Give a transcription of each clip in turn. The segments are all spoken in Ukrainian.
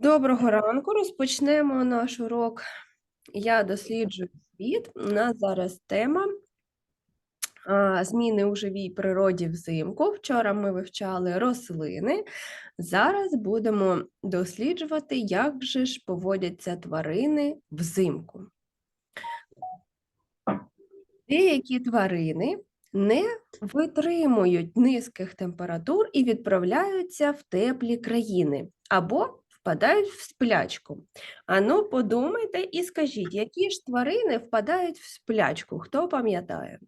Доброго ранку. Розпочнемо наш урок. Я досліджую світ. У нас зараз тема зміни у живій природі взимку. Вчора ми вивчали рослини. Зараз будемо досліджувати, як же ж поводяться тварини взимку. Деякі тварини не витримують низьких температур і відправляються в теплі країни або впадають в сплячку. Ану, подумайте і скажіть, які ж тварини впадають в сплячку? Хто пам'ятає?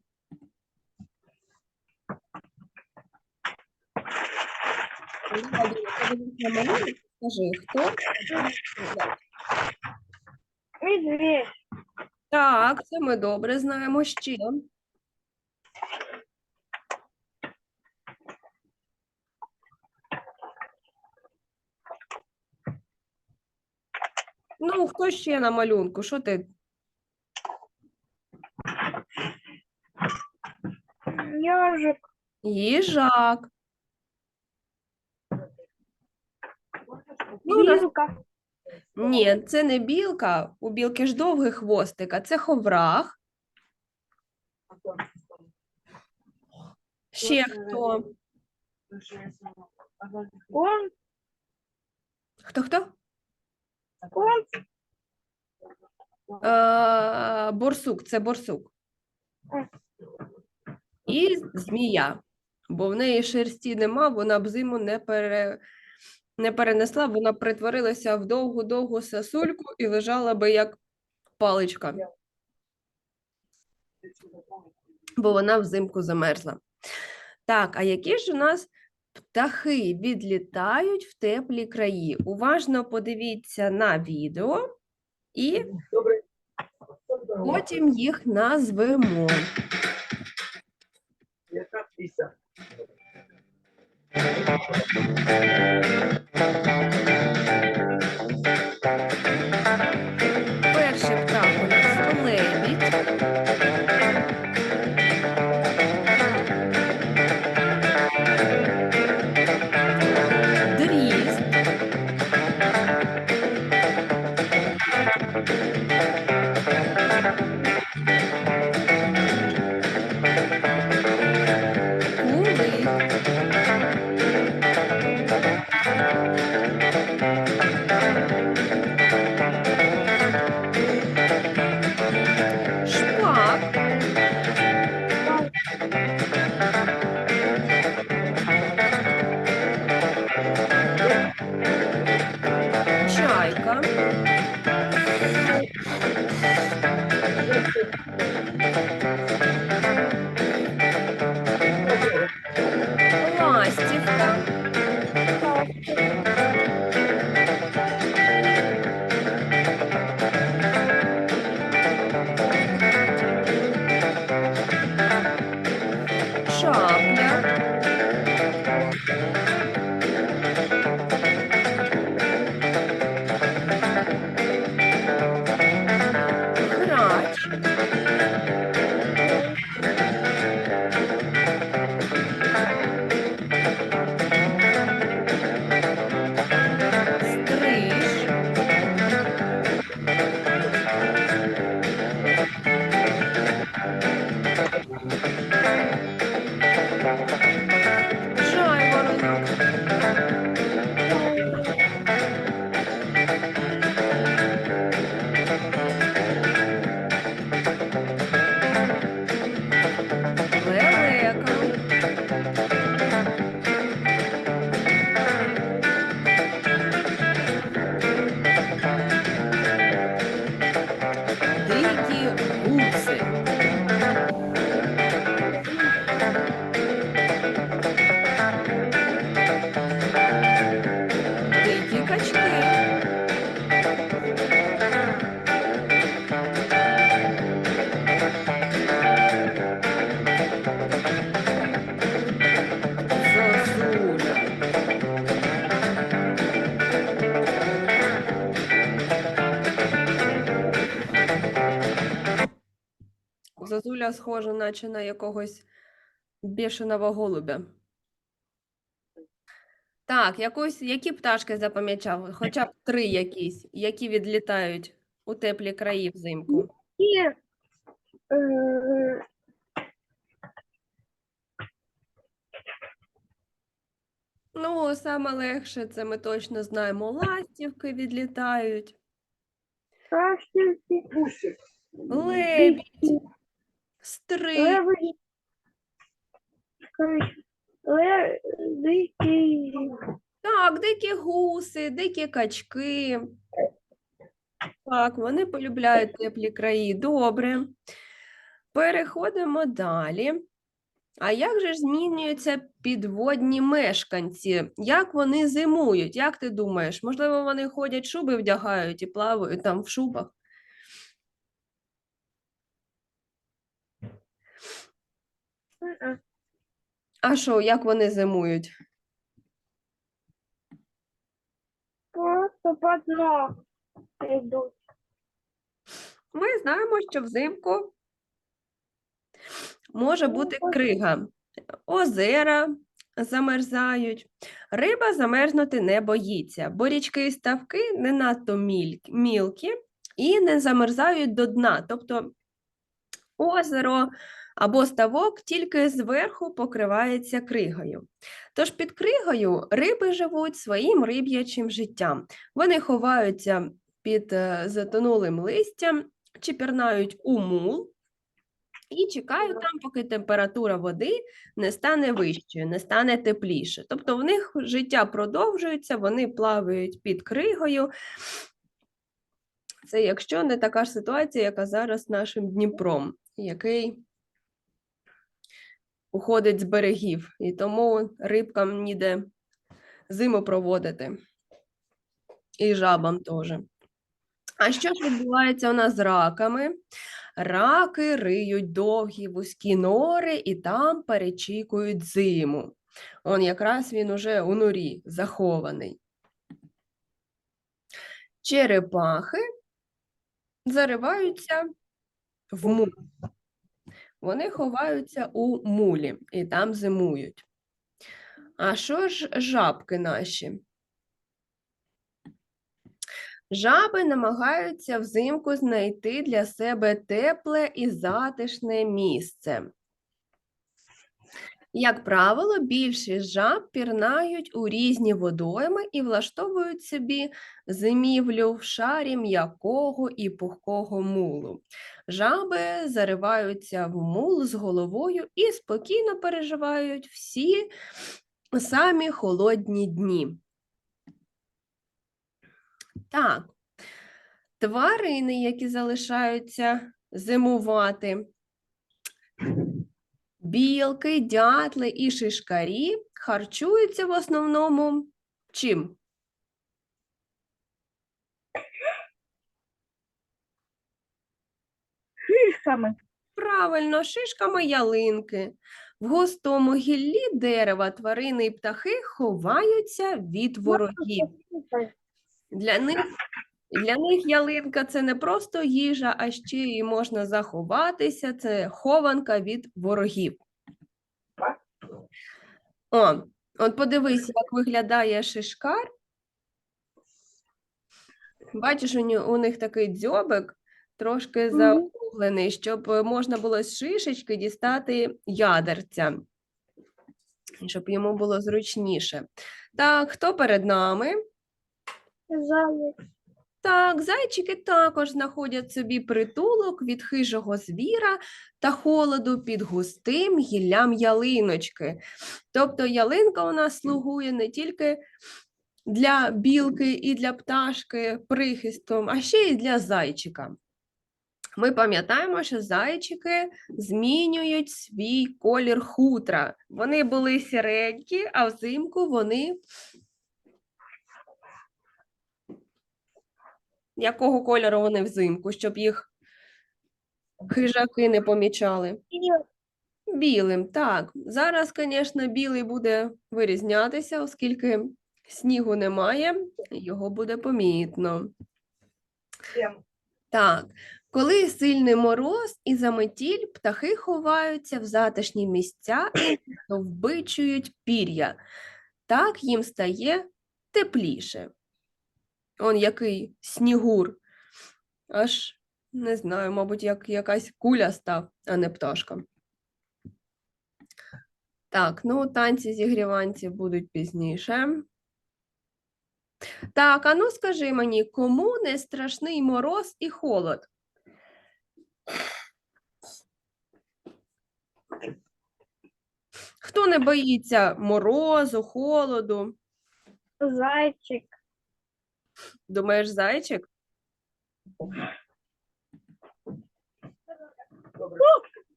Скажи, хто? Медведь. Так, це ми добре знаємо ще. Ну, хто ще на малюнку? Що ти? Ежик. Їжак. Ну, у нас- Вилка. Ні, це не білка. У білки ж довгий хвостик, а це ховрах. Ще хто? Хто хто? Е, борсук, це борсук. І змія, бо в неї шерсті нема, вона б зиму не, пере... не перенесла, вона притворилася в довгу-довгу сосульку і лежала би як паличка, бо вона взимку замерзла. Так, а які ж у нас птахи відлітають в теплі краї? Уважно подивіться на відео і потім їх назвемо. Яка пісня? Зозуля схожа, наче на якогось бешеного голубя. Так, якось, які пташки запам'ятав? Хоча б три якісь, які відлітають у теплі краї взимку. І е, Ну, саме легше, це ми точно знаємо. Ластівки відлітають, кашельки, лебідь, стрий. лебеді, Так, дикі гуси, дикі качки. Так, вони полюбляють теплі краї. Добре. Переходимо далі. А як же ж змінюються підводні мешканці? Як вони зимують? Як ти думаєш? Можливо, вони ходять, шуби вдягають і плавають там в шубах? А що, як вони зимують? просто по дну йдуть. Ми знаємо, що взимку може бути крига. Озера замерзають, риба замерзнути не боїться, бо річки і ставки не надто мілкі і не замерзають до дна. Тобто озеро або ставок тільки зверху покривається кригою. Тож під кригою риби живуть своїм риб'ячим життям. Вони ховаються під е, затонулим листям чи пірнають у мул і чекають там, поки температура води не стане вищою, не стане тепліше. Тобто в них життя продовжується, вони плавають під кригою. Це якщо не така ж ситуація, яка зараз нашим Дніпром, який уходить з берегів, і тому рибкам ніде зиму проводити. І жабам теж. А що ж відбувається у нас з раками? Раки риють довгі вузькі нори і там перечікують зиму. Он якраз він уже у норі захований. Черепахи зариваються в мул. Вони ховаються у мулі і там зимують. А що ж жабки наші? Жаби намагаються взимку знайти для себе тепле і затишне місце. Як правило, більшість жаб пірнають у різні водойми і влаштовують собі зимівлю в шарі м'якого і пухкого мулу. Жаби зариваються в мул з головою і спокійно переживають всі самі холодні дні. Так, тварини, які залишаються зимувати, білки, дятли і шишкарі харчуються в основному чим? Шишками. Правильно, шишками ялинки. В густому гіллі дерева тварини і птахи ховаються від ворогів. Для них, для них ялинка це не просто їжа, а ще й можна заховатися. Це хованка від ворогів. О, от подивись, як виглядає шишкар. Бачиш, у, них такий дзьобик трошки заокруглений, щоб е, можна було з шишечки дістати ядерця, щоб йому було зручніше. Так, хто перед нами? Заяць. Так, зайчики також знаходять собі притулок від хижого звіра та холоду під густим гіллям ялиночки. Тобто ялинка у нас слугує не тільки для білки і для пташки прихистом, а ще й для зайчика. Ми пам'ятаємо, що зайчики змінюють свій колір хутра. Вони були сіренькі, а взимку вони якого кольору вони взимку, щоб їх хижаки не помічали? Білим, так. Зараз, звісно, білий буде вирізнятися, оскільки снігу немає, його буде помітно. Так, коли сильний мороз і заметіль, птахи ховаються в затишні місця і вбичують пір'я. так їм стає тепліше. Он який снігур. Аж не знаю, мабуть, як якась куля став, а не пташка. Так, ну танці зігріванці будуть пізніше. Так, а ну скажи мені, кому не страшний мороз і холод? Хто не боїться морозу, холоду? Зайчик. Думаєш, зайчик?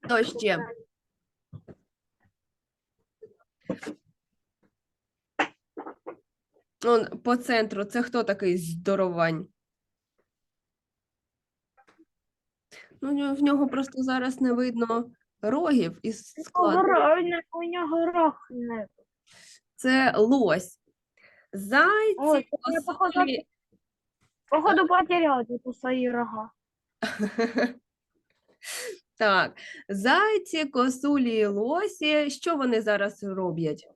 Хто ще? Он по центру, це хто такий здоровань? Ну, в нього- просто зараз не видно рогів і складу. У нього рог нет. Це лось. Зайці, Ой, це я, Походу потерял эти свои рога. Так, зайці, косулі і лосі. Що вони зараз роблять?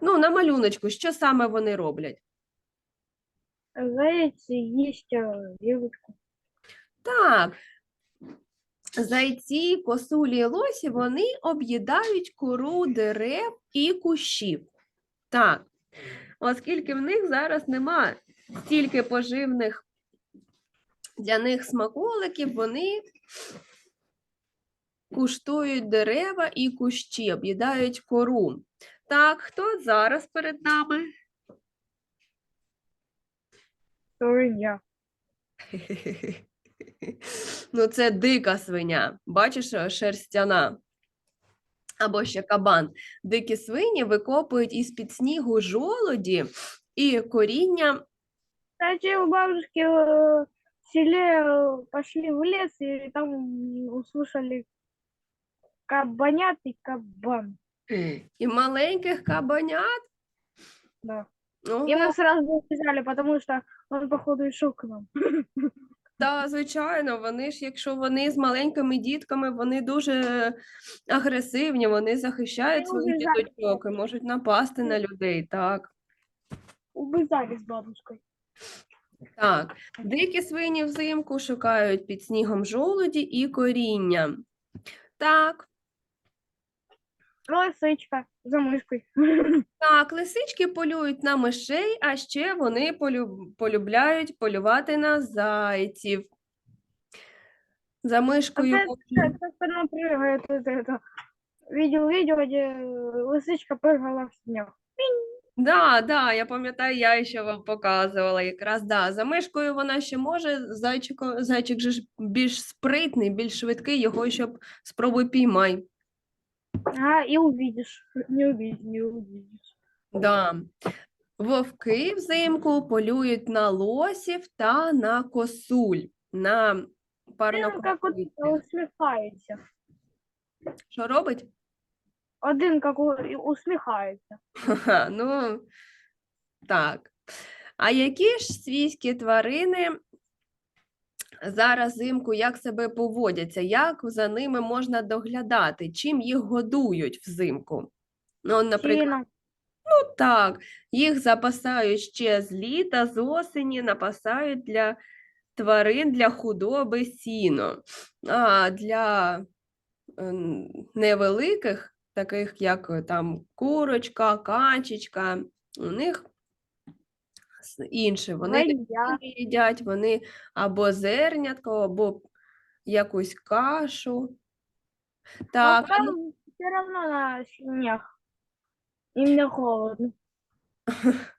Ну, на малюночку, що саме вони роблять? Заяц есть э. Так, зайці, косулі і лосі, вони об'їдають кору дерев і кущів. Так, оскільки в них зараз нема стільки поживних для них смаколиків, вони куштують дерева і кущі, об'їдають кору. Так, хто зараз перед нами? Свинья. Ну, це дика свиня. Бачиш, е, шерстяна. Або ще кабан. Дикі свині викопують із-під снігу жолоді і коріння. Кстати, у бабушки э, в селе э, пошли в лес и там м, услышали кабанят и кабан. І маленьких кабанят. Да. Ого, И мы сразу убежали, потому что он, походу, и шел к нам. та, звичайно, вони ж, якщо вони з маленькими дітками, вони дуже агресивні, вони захищають Вони своїх діточок і можуть напасти на людей. Так. Убежали с бабушкой. Так, дикі свині взимку шукають під снігом жолуді і коріння. Так, Лисичка за мышкой. так, лисички полюють на мишей, а ще вони полю... полюбляють полювати на зайців. За мишкою. Опять можна- Как она прыгает, вот это. Видел видео, где лисичка прыгала в снег. Да, да, я пам'ятаю, я ще вам показувала якраз. Да, за мишкою вона ще може, зайчико, зайчик же ж більш спритний, більш швидкий, його щоб спробуй піймай. А, и увидишь. Не увидишь, не увидишь. Да. Вовки взимку полюють на лосів та на косуль, на Прям как вот парнокопитних. усміхається. Що робить? Один у- усміхається. Ха, ну, так. А які ж свійські тварини зараз взимку як себе поводяться? Як за ними можна доглядати? Чим їх годують взимку? Ну, наприклад, Ну так, їх запасають ще з літа, з осені, напасають для тварин для худоби сіно. А для ем, невеликих, таких як е, там курочка, качечка, у них інше. Вони не їдять, вони або зернятко, або якусь кашу. Так, А ну- там все равно на снег. Им не холодно.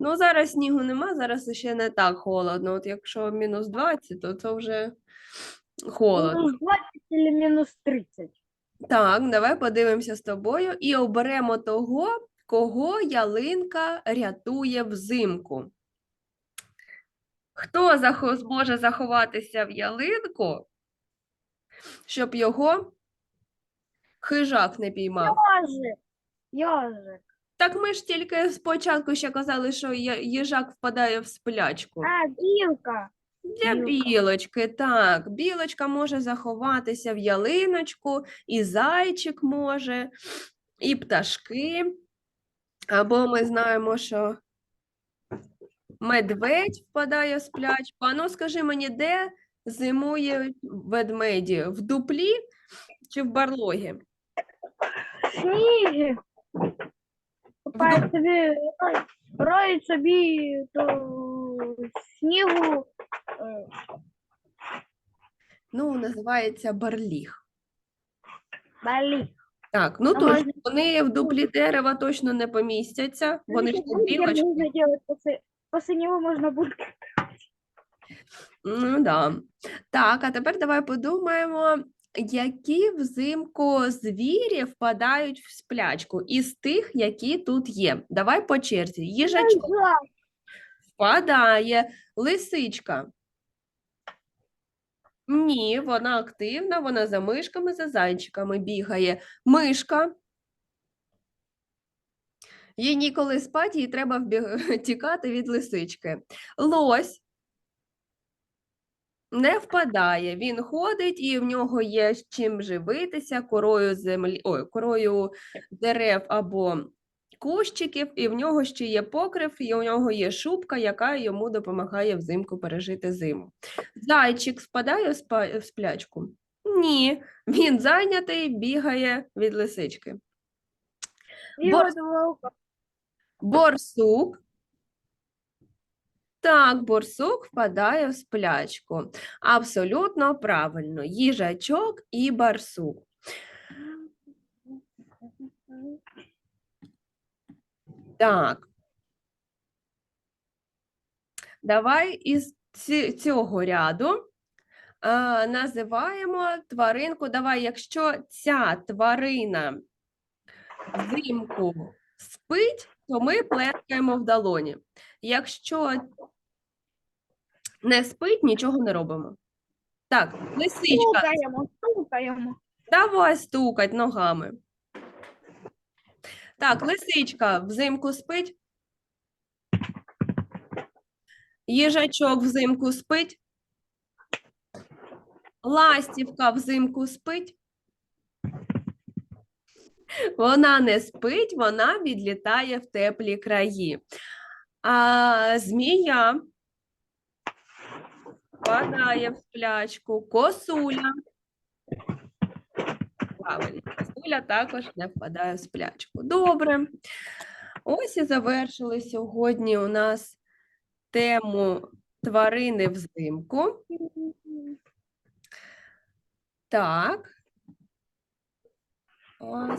Ну, зараз снігу нема, зараз ще не так холодно. От якщо мінус 20, то це вже холодно. Минус 20 или минус 30. Так, давай подивимося з тобою і оберемо того, кого ялинка рятує взимку. Хто зможе заховатися в ялинку, щоб його хижак не піймав? Ёжик. Ёжик. Так ми ж тільки спочатку ще казали, що їжак впадає в сплячку. А, Білка. Для Білка. білочки, так. Білочка може заховатися в ялиночку, і зайчик може, і пташки. Або ми знаємо, що медведь впадає в сплячку. А ну скажи мені, де зимують ведмеді? В дуплі чи в барлогі? Сніги. Купають собі, ой, роють собі то снігу. е, Ну, називається барліг. Далі. Так, ну А точно, можна- вони в дуплі дерева точно не помістяться. Вони ж не білочки. Можно делать после, после него можно будет Ну да. Так, а тепер давай подумаємо, які взимку звірі впадають в сплячку із тих, які тут є. Давай по черзі. Їжачок впадає, лисичка. Ні, вона активна, вона за мишками, за зайчиками бігає. Мишка. Їй ніколи спати, їй треба вбіг... тікати від лисички. Лось не впадає. Він ходить і в нього є чим живитися, корою землі, ой, корою дерев або кущиків, і в нього ще є покрив, і у нього є шубка, яка йому допомагає взимку пережити зиму. Зайчик впадає в сплячку? Ні, він зайнятий, бігає від лисички. и Борс- Борсук. Так, борсук впадає в сплячку. Абсолютно правильно. Їжачок і барсук. Так. Давай із цього ряду а, називаємо тваринку. Давай, якщо ця тварина взимку спить, то ми плескаємо в долоні. Якщо не спить, нічого не робимо. Так, лисичка, Стукаємо, стукаємо. давай стукать ногами. Так, лисичка взимку спить. Їжачок взимку спить. Ластівка взимку спить. Вона не спить, вона відлітає в теплі краї. А змія впадає в сплячку. Косуля. Правильно, косуля також не впадає в сплячку. Добре. Ось і завершили сьогодні у нас тему тварини взимку. Так.